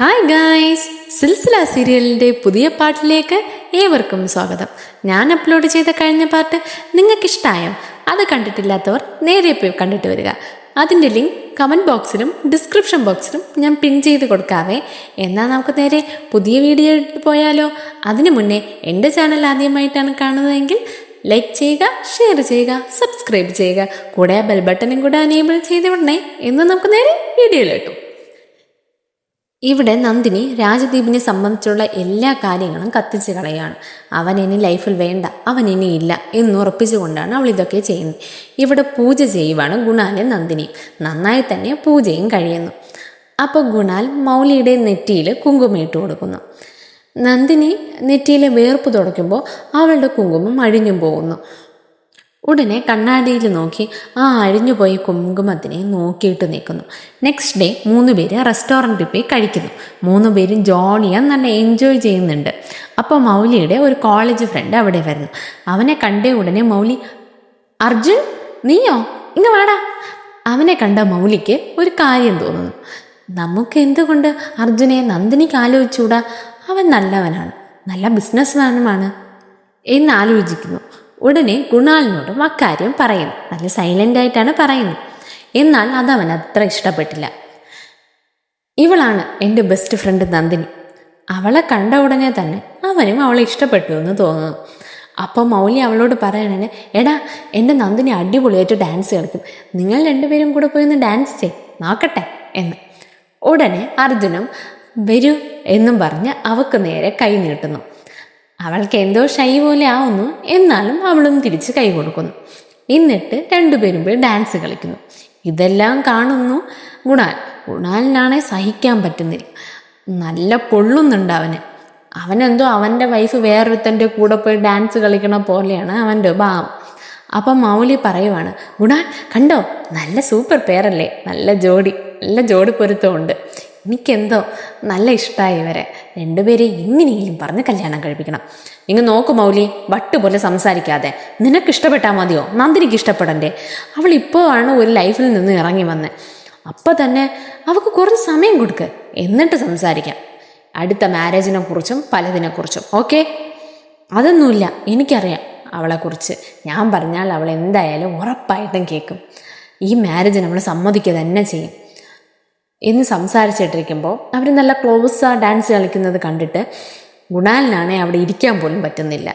Hi guys Silsila സീരിയലിന്റെ പുതിയ പാട്ടിലേക്ക് ഏവർക്കും സ്വാഗതം. ഞാൻ അപ്ലോഡ് ചെയ്ത കഴിഞ്ഞ പാട്ട് നിങ്ങൾക്ക് ഇഷ്ടമായോ അത് കണ്ടിട്ടില്ലാത്തവർ നേരെ പോയി കണ്ടിട്ട് വരിക. അതിന്റെ ലിങ്ക് കമന്റ് ബോക്സിലും ഡിസ്ക്രിപ്ഷൻ ബോക്സിലും ഞാൻ പിൻ ചെയ്ത് കൊടുക്കാവേ. എന്നാൽ നമുക്ക് നേരെ പുതിയ വീഡിയോ ഇട്ട് പോയാലോ? അതിനു മുന്നേ എന്റെ ചാനൽ ആദ്യമായിട്ടാണ് കാണുന്നതെങ്കിൽ ലൈക്ക് ചെയ്യുക ഷെയർ ചെയ്യുക സബ്സ്ക്രൈബ് ചെയ്യുക. കൂടെ ബെൽ ബട്ടണും കൂടെ അനേബിൾ ചെയ്ത് വിടണേ എന്ന് നമുക്ക് നേരെ വീഡിയോയിലിട്ടു ഇവിടെ നന്ദിനി രാജദീപിനെ സംബന്ധിച്ചുള്ള എല്ലാ കാര്യങ്ങളും കത്തിച്ച് കളയാണ്. അവൻ ഇനി ലൈഫിൽ വേണ്ട അവൻ ഇനി ഇല്ല എന്ന് ഉറപ്പിച്ചുകൊണ്ടാണ് അവൾ ഇതൊക്കെ ചെയ്യുന്നത്. ഇവിടെ പൂജ ചെയ്യുവാണ് ഗുണാലും നന്ദിനിയും. നന്നായി തന്നെ പൂജയും കഴിയുന്നു. അപ്പോൾ ഗുണാൽ മൗലിയുടെ നെറ്റിയിൽ കുങ്കുമയിട്ട് കൊടുക്കുന്നു. നന്ദിനി നെറ്റിയിലെ വേർപ്പ് തുടയ്ക്കുമ്പോൾ അവളുടെ കുങ്കുമം അഴിഞ്ഞു പോകുന്നു. ഉടനെ കണ്ണാടിയിൽ നോക്കി ആ അഴിഞ്ഞുപോയ കുങ്കുമത്തിനെ നോക്കിയിട്ട് നിൽക്കുന്നു. നെക്സ്റ്റ് ഡേ മൂന്ന് പേര് റെസ്റ്റോറന്റിൽ പോയി കഴിക്കുന്നു. മൂന്ന് പേരും ജോളിയാ നല്ല എൻജോയ് ചെയ്യുന്നുണ്ട്. അപ്പോൾ മൗലിയുടെ ഒരു കോളേജ് ഫ്രണ്ട് അവിടെ വരുന്നു. അവനെ കണ്ട ഉടനെ മൗലി അർജുൻ നീയോ? ഇങ്ങ് വേടാ. അവനെ കണ്ട മൗലിക്ക് ഒരു കാര്യം തോന്നുന്നു. നമുക്ക് എന്തുകൊണ്ട് അർജുനെ നന്ദിനിക്ക് ആലോചിച്ചുകൂടാ? അവൻ നല്ലവനാണ് നല്ല ബിസിനസ്മാനുമാണ് എന്ന് ആലോചിക്കുന്നു. ഉടനെ ഗുണാലിനോടും അക്കാര്യം പറയുന്നു. നല്ല സൈലന്റ് ആയിട്ടാണ് പറയുന്നത്. എന്നാൽ അതവൻ അത്ര ഇഷ്ടപ്പെട്ടില്ല. ഇവളാണ് എന്റെ ബെസ്റ്റ് ഫ്രണ്ട് നന്ദിനി. അവളെ കണ്ട ഉടനെ തന്നെ അവനും അവളെ ഇഷ്ടപ്പെട്ടു എന്ന് തോന്നുന്നു. അപ്പോൾ മൗലി അവളോട് പറയണേ എടാ എന്റെ നന്ദിനി അടിപൊളിയായിട്ട് ഡാൻസ് കളിക്കും. നിങ്ങൾ രണ്ടുപേരും കൂടെ പോയി ഒന്ന് ഡാൻസ് ചെയ് നോക്കട്ടെ എന്ന്. ഉടനെ അർജുനും വരൂ എന്നും പറഞ്ഞ് അവക്ക് നേരെ കൈ നീട്ടുന്നു. അവൾക്ക് എന്തോ ഷൈ പോലെ ആവുന്നു. എന്നാലും അവളും തിരിച്ച് കൈ കൊടുക്കുന്നു. എന്നിട്ട് രണ്ടുപേരും പോയി ഡാൻസ് കളിക്കുന്നു. ഇതെല്ലാം കാണുന്നു ഗുണാൽ. ഗുണാലിനാണെ സഹിക്കാൻ പറ്റുന്നില്ല. നല്ല പൊള്ളുന്നുണ്ട് അവന്. അവനെന്തോ അവന്റെ വൈഫ് വേറൊരുത്തന്റെ കൂടെ പോയി ഡാൻസ് കളിക്കണ പോലെയാണ് അവന്റെ ഭാവം. അപ്പം മൗലി പറയുവാണ് ഗുണാൽ കണ്ടോ? നല്ല സൂപ്പർ പേരല്ലേ നല്ല ജോഡി. നല്ല ജോഡി പൊരുത്തമുണ്ട്. എനിക്കെന്തോ നല്ല ഇഷ്ടമായി ഇവരെ. രണ്ടുപേരെയും എങ്ങനെയെങ്കിലും പറഞ്ഞ് കല്യാണം കഴിപ്പിക്കണം. ഇങ്ങ് നോക്കു മൗലി വട്ട് പോലെ സംസാരിക്കാതെ. നിനക്ക് ഇഷ്ടപ്പെട്ടാൽ മതിയോ? നന്ദിനിക്ക് ഇഷ്ടപ്പെടണ്ടേ? അവൾ ഇപ്പോൾ ആണ് ഒരു ലൈഫിൽ നിന്ന് ഇറങ്ങി വന്നത് അപ്പം തന്നെ അവൾക്ക് കുറച്ച് സമയം കൊടുക്ക്. എന്നിട്ട് സംസാരിക്കാം. അടുത്ത മാരേജിനെ കുറിച്ചും പലതിനെക്കുറിച്ചും ഓക്കെ അതൊന്നുമില്ല. എനിക്കറിയാം അവളെക്കുറിച്ച് ഞാൻ പറഞ്ഞാൽ അവൾ എന്തായാലും ഉറപ്പായിട്ടും കേൾക്കും. ഈ മാരേജ് നമ്മൾ സമ്മതിക്കുക തന്നെ ചെയ്യും. എന്ന് സംസാരിച്ചിട്ടിരിക്കുമ്പോൾ അവർ നല്ല ക്ലോസ് ഡാൻസ് കളിക്കുന്നത് കണ്ടിട്ട് ഗുണാലിനാണെ അവിടെ ഇരിക്കാൻ പോലും പറ്റുന്നില്ല.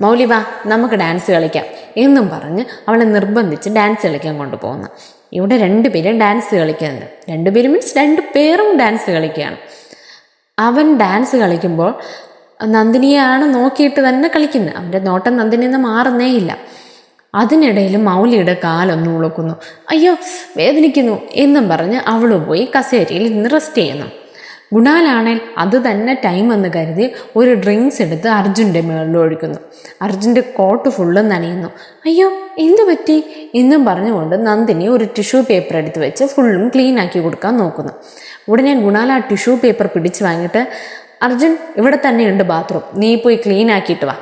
മൗലി വാ നമുക്ക് ഡാൻസ് കളിക്കാം എന്നും പറഞ്ഞ് അവളെ നിർബന്ധിച്ച് ഡാൻസ് കളിക്കാൻ കൊണ്ടുപോകുന്നു. ഇവിടെ രണ്ടുപേരും ഡാൻസ് കളിക്കുന്നുണ്ട്. രണ്ടുപേരും മീൻസ് രണ്ട് പേരും ഡാൻസ് കളിക്കുകയാണ്. അവൻ ഡാൻസ് കളിക്കുമ്പോൾ നന്ദിനിയാണ് നോക്കിയിട്ട് തന്നെ കളിക്കുന്നത്. അവന്റെ നോട്ടം നന്ദിനിയിൽ നിന്ന് മാറുന്നേ ഇല്ല. അതിനിടയിൽ മൗലിയുടെ കാലൊന്ന് ഉളുക്കുന്നു. അയ്യോ വേദനിക്കുന്നു എന്നും പറഞ്ഞ് അവൾ പോയി കസേരയിൽ ഇന്ന് റെസ്റ്റ് ചെയ്യുന്നു. ഗുണാലാണേൽ അത് തന്നെ ടൈം എന്ന് കരുതി ഒരു ഡ്രിങ്ക്സ് എടുത്ത് അർജുന്റെ മേളിൽ ഒഴിക്കുന്നു. അർജുന്റെ കോട്ട് ഫുള്ളും നനയുന്നു. അയ്യോ എന്തു പറ്റി? എന്നും പറഞ്ഞുകൊണ്ട് നന്ദിനി ഒരു ടിഷ്യൂ പേപ്പർ എടുത്ത് വെച്ച് ഫുള്ളും ക്ലീൻ ആക്കി കൊടുക്കാൻ നോക്കുന്നു. ഉടനെ ഗുണാല ടിഷ്യൂ പേപ്പർ പിടിച്ച് വാങ്ങിയിട്ട് അർജുൻ ഇവിടെ തന്നെയുണ്ട് ബാത്റൂം നീ പോയി ക്ലീൻ ആക്കിയിട്ട് വാ.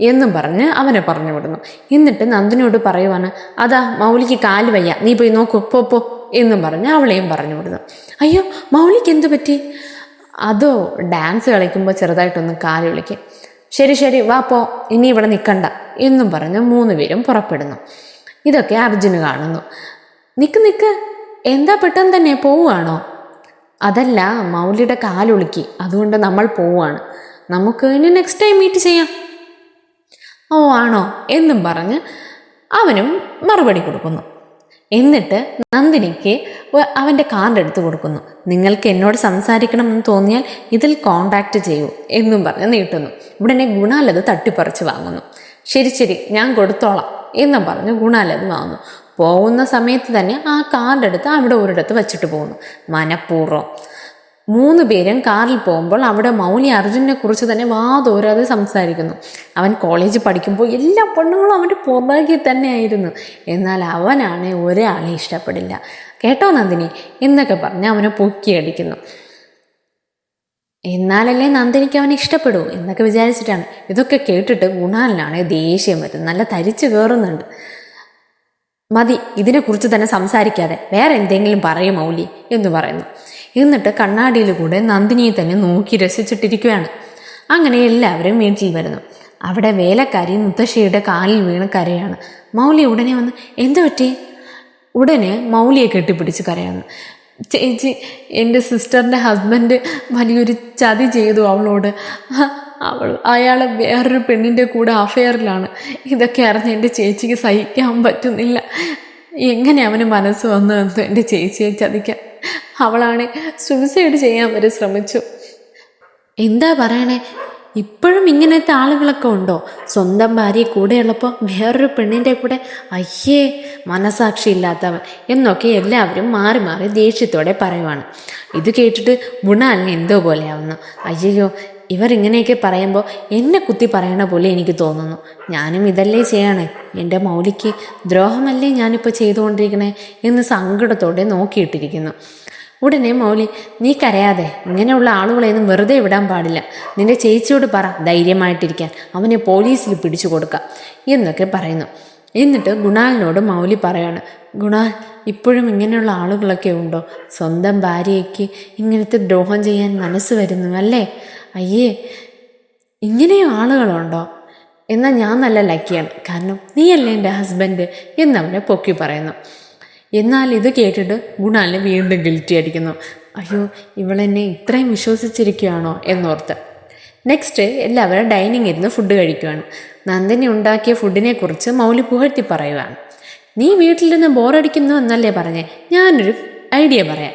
എന്നും പറഞ്ഞ് അവനെ പറഞ്ഞു വിടുന്നു. എന്നിട്ട് നന്ദിനോട് പറയുവാണ് അതാ മൗലിക്ക് കാൽ വയ്യ. നീ പോയി നോക്കൂ. പോ പോ എന്നും പറഞ്ഞ് അവളെയും പറഞ്ഞു വിടുന്നു. അയ്യോ മൗലിക്ക് എന്തു പറ്റി? അതോ ഡാൻസ് കളിക്കുമ്പോൾ ചെറുതായിട്ടൊന്ന് കാൽ വിളിക്കും. ശരി ശരി. വാ പോ. ഇനി ഇവിടെ നിൽക്കണ്ട എന്നും പറഞ്ഞ് മൂന്ന് പേരും പുറപ്പെടുന്നു. ഇതൊക്കെ അർജുന് കാണുന്നു. നിക്ക് നിക്ക്. എന്താ പെട്ടെന്ന് തന്നെ പോവുകയാണോ? അതല്ല മൗലിയുടെ കാലൊളുക്കി അതുകൊണ്ട് നമ്മൾ പോവുകയാണ്. നമുക്ക് ഇനി നെക്സ്റ്റ് ടൈം മീറ്റ് ചെയ്യാം. ഓ ആണോ? എന്നും പറഞ്ഞ് അവനും മറുപടി കൊടുക്കുന്നു. എന്നിട്ട് നന്ദിനിക്ക് അവന്റെ കാർഡ് എടുത്തു കൊടുക്കുന്നു. നിങ്ങൾക്ക് എന്നോട് സംസാരിക്കണമെന്ന് തോന്നിയാൽ ഇതിൽ കോണ്ടാക്ട് ചെയ്യൂ എന്നും പറഞ്ഞ് നീട്ടുന്നു. ഉടനെ ഗുണാലത് തട്ടിപ്പറിച്ച് വാങ്ങുന്നു. ശരി ശരി ഞാൻ കൊടുത്തോളാം എന്നും പറഞ്ഞ് ഗുണാലത് വാങ്ങുന്നു. പോകുന്ന സമയത്ത് തന്നെ ആ കാർഡ് എടുത്ത് അവിടെ ഒരിടത്ത് വെച്ചിട്ട് പോകുന്നു. മനഃപൂർവം. മൂന്ന് പേരും കാറിൽ പോകുമ്പോൾ അവിടെ മൗലി അർജുനെ കുറിച്ച് തന്നെ വാതോരാതെ സംസാരിക്കുന്നു. അവൻ കോളേജ് പഠിക്കുമ്പോൾ എല്ലാ പെണ്ണുങ്ങളും അവന്റെ പുറകെ തന്നെയായിരുന്നു. എന്നാൽ അവനാണ് ഒരാളെ ഇഷ്ടപ്പെടില്ല. കേട്ടോ നന്ദിനി? എന്നൊക്കെ പറഞ്ഞ് അവനെ പൊക്കിയടിക്കുന്നു എന്നാലല്ലേ നന്ദിനിക്ക് അവനെ ഇഷ്ടപ്പെടൂ? എന്നൊക്കെ വിചാരിച്ചിട്ടാണ്. ഇതൊക്കെ കേട്ടിട്ട് ഗുണാലിനാണ് ദേഷ്യം വരുന്നത്. നല്ല തരിച്ചു കയറുന്നുണ്ട്. മതി ഇതിനെക്കുറിച്ച് തന്നെ സംസാരിക്കാതെ വേറെ എന്തെങ്കിലും പറയും മൗലി എന്ന് പറയുന്നു. എന്നിട്ട് കണ്ണാടിയിൽ കൂടെ നന്ദിനിയെ തന്നെ നോക്കി രസിച്ചിട്ടിരിക്കുകയാണ്. അങ്ങനെ എല്ലാവരും വീട്ടിൽ വരുന്നു. അവിടെ വേലക്കാരി മുത്തശ്ശിയുടെ കാലിൽ വീണ് കരയാണ്. മൗലി ഉടനെ വന്ന് എന്തു പറ്റി? ഉടനെ മൗലിയെ കെട്ടിപ്പിടിച്ച് കരയാണ് ചേച്ചി എന്റെ സിസ്റ്ററിന്റെ ഹസ്ബൻഡ് വലിയൊരു ചതി ചെയ്തു അവളോട്. അവൾ അയാൾ വേറൊരു പെണ്ണിന്റെ കൂടെ അഫെയറിലാണ്. ഇതൊക്കെ അറിഞ്ഞ് എന്റെ ചേച്ചിക്ക് സഹിക്കാൻ പറ്റുന്നില്ല. എങ്ങനെ അവന് മനസ്സ് വന്നു എന്ന് എന്റെ ചേച്ചിയെ ചതിക്കാൻ? അവളാണ് സൂസൈഡ് ചെയ്യാൻ വരെ ശ്രമിച്ചു. എന്താ പറയണേ? ഇപ്പോഴും ഇങ്ങനത്തെ ആളുകളൊക്കെ ഉണ്ടോ? സ്വന്തം ഭാര്യ കൂടെയുള്ളപ്പോൾ വേറൊരു പെണ്ണിന്റെ കൂടെ അയ്യേ മനസാക്ഷി ഇല്ലാത്തവൻ എന്നൊക്കെ എല്ലാവരും മാറി മാറി ദേഷ്യത്തോടെ പറയുവാണ്. ഇത് കേട്ടിട്ട് ഗുണാലിന് എന്തോ പോലെയാവുന്നു. അയ്യോ ഇവർ ഇങ്ങനെയൊക്കെ പറയുമ്പോൾ എന്നെ കുത്തി പറയണ പോലെ എനിക്ക് തോന്നുന്നു. ഞാനും ഇതല്ലേ ചെയ്യണേ? എന്റെ മൗലിക്ക് ദ്രോഹമല്ലേ ഞാനിപ്പോൾ ചെയ്തുകൊണ്ടിരിക്കണേ എന്ന് സങ്കടത്തോടെ നോക്കിയിട്ടിരിക്കുന്നു. ഉടനെ മൗലി നീ കരയാതെ ഇങ്ങനെയുള്ള ആളുകളെയൊന്നും വെറുതെ വിടാൻ പാടില്ല. നിന്റെ ചേച്ചിയോട് പറ ധൈര്യമായിട്ടിരിക്കാൻ. അവനെ പോലീസിൽ പിടിച്ചു കൊടുക്കാം. എന്നൊക്കെ പറയുന്നു. എന്നിട്ട് ഗുണാലിനോട് മൗലി പറയാണ് ഗുണാൽ ഇപ്പോഴും ഇങ്ങനെയുള്ള ആളുകളൊക്കെ ഉണ്ടോ? സ്വന്തം ഭാര്യയ്ക്ക് ഇങ്ങനത്തെ ദ്രോഹം ചെയ്യാൻ മനസ്സ് വരുന്നു അല്ലേ? അയ്യേ ഇങ്ങനെയും ആളുകളുണ്ടോ? എന്നാൽ ഞാൻ നല്ല ലക്കിയാണ് കാരണം നീയല്ലേ എന്റെ ഹസ്ബൻഡ് എന്നവനെ പൊക്കി പറയുന്നു. എന്നാൽ ഇത് കേട്ടിട്ട് ഗുണാലിനെ വീണ്ടും ഗിൽറ്റി അടിക്കുന്നു അയ്യോ ഇവളെന്നെ ഇത്രയും വിശ്വസിച്ചിരിക്കുകയാണോ എന്നോർത്ത്. നെക്സ്റ്റ് എല്ലാവരും ഡൈനിങ് ഇരുന്ന് ഫുഡ് കഴിക്കുകയാണ്. നന്ദിനി ഉണ്ടാക്കിയ ഫുഡിനെക്കുറിച്ച് മൗലി പുകഴ്ത്തി പറയുകയാണ്. നീ വീട്ടിൽ നിന്ന് ബോറടിക്കുന്നു എന്നല്ലേ പറഞ്ഞേ? ഞാനൊരു ഐഡിയ പറയാം.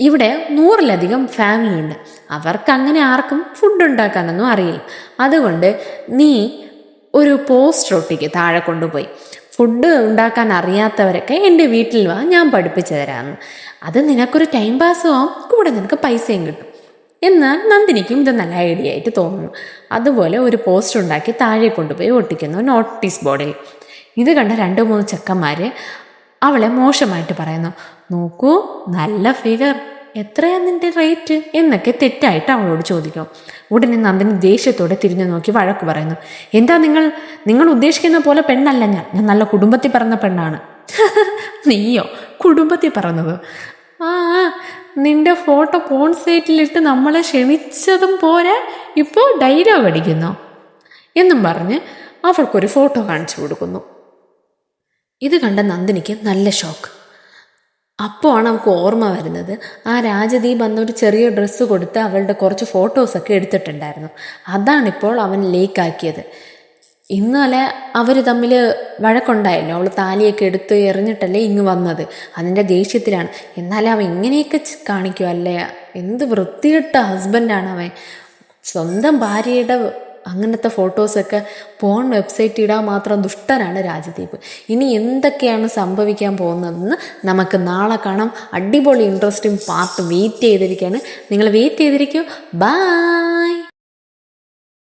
ഇവിടെ നൂറിലധികം ഫാമിലി ഉണ്ട്. അവർക്ക് അങ്ങനെ ആർക്കും ഫുഡ് ഉണ്ടാക്കാനൊന്നും അറിയില്ല. അതുകൊണ്ട് നീ ഒരു പോസ്റ്റ് ഒട്ടിക്ക് താഴെ കൊണ്ടുപോയി. ഫുഡ് ഉണ്ടാക്കാൻ അറിയാത്തവരൊക്കെ എന്റെ വീട്ടിൽ വാ ഞാൻ പഠിപ്പിച്ചു തരാമെന്ന് അത് നിനക്കൊരു ടൈം പാസ്സും ആവും കൂടെ നിനക്ക് പൈസയും കിട്ടും. എന്നാൽ നന്ദിനിക്കും ഇത് നല്ല ഐഡിയ ആയിട്ട് തോന്നുന്നു. അതുപോലെ ഒരു പോസ്റ്റ് ഉണ്ടാക്കി താഴെ കൊണ്ടുപോയി ഒട്ടിക്കുന്നു നോട്ടീസ് ബോർഡിൽ ഇത് കണ്ട രണ്ട് മൂന്ന് ചെക്കന്മാർ അവളെ മോശമായിട്ട് പറയുന്നു. നോക്കൂ നല്ല ഫിഗർ എത്രയാ നിന്റെ റേറ്റ് എന്നൊക്കെ തെറ്റായിട്ട് അവളോട് ചോദിക്കും. ഉടനെ നന്ദൻ ദേഷ്യത്തോടെ തിരിഞ്ഞു നോക്കി വഴക്ക് പറയുന്നു. എന്താ നിങ്ങൾ നിങ്ങൾ ഉദ്ദേശിക്കുന്ന പോലെ പെണ്ണല്ല ഞാൻ. ഞാൻ നല്ല കുടുംബത്തിൽ പറഞ്ഞ പെണ്ണാണ്. നീയോ? കുടുംബത്തിൽ പറഞ്ഞത് ആ നിന്റെ ഫോട്ടോ പോൺ സൈറ്റിലിട്ട് നമ്മളെ ക്ഷണിച്ചതും പോലെ ഇപ്പോൾ ഡയലോഗ് അടിക്കുന്നു. എന്നും പറഞ്ഞ് അവൾക്കൊരു ഫോട്ടോ കാണിച്ചു കൊടുക്കുന്നു. ഇത് കണ്ട നന്ദിനിക്ക് നല്ല ഷോക്ക് അപ്പോഴാണ് നമുക്ക് ഓർമ്മ വരുന്നത്. ആ രാജദീപ് അന്നൊരു ചെറിയ ഡ്രസ്സ് കൊടുത്ത് അവളുടെ കുറച്ച് ഫോട്ടോസൊക്കെ എടുത്തിട്ടുണ്ടായിരുന്നു. അതാണിപ്പോൾ അവൻ ലീക്കാക്കിയത് ഇന്നലെ അവർ തമ്മിൽ വഴക്കുണ്ടായല്ലോ. അവൾ താലിയൊക്കെ എടുത്ത് എറിഞ്ഞിട്ടല്ലേ ഇങ്ങ് വന്നത്. അതിന്റെ ദേഷ്യത്തിലാണ്. എന്നാലും അവൻ ഇങ്ങനെയൊക്കെ കാണിക്കുമല്ലേ എന്ത് വൃത്തിയിട്ട ഹസ്ബൻഡാണ് അവൻ. സ്വന്തം ഭാര്യയുടെ അങ്ങനത്തെ ഫോട്ടോസൊക്കെ പോൺ വെബ്സൈറ്റ് ഇടാൻ മാത്രം ദുഷ്ടനാണ് രാജദീപ്. ഇനി എന്തൊക്കെയാണ് സംഭവിക്കാൻ പോകുന്നതെന്ന് നമുക്ക് നാളെ കാണാം. അടിപൊളി ഇൻട്രസ്റ്റിംഗ് പാർട്ട് വെയിറ്റ് ചെയ്തിരിക്കുകയാണ് നിങ്ങൾ വെയിറ്റ് ചെയ്തിരിക്കൂ. ബായ്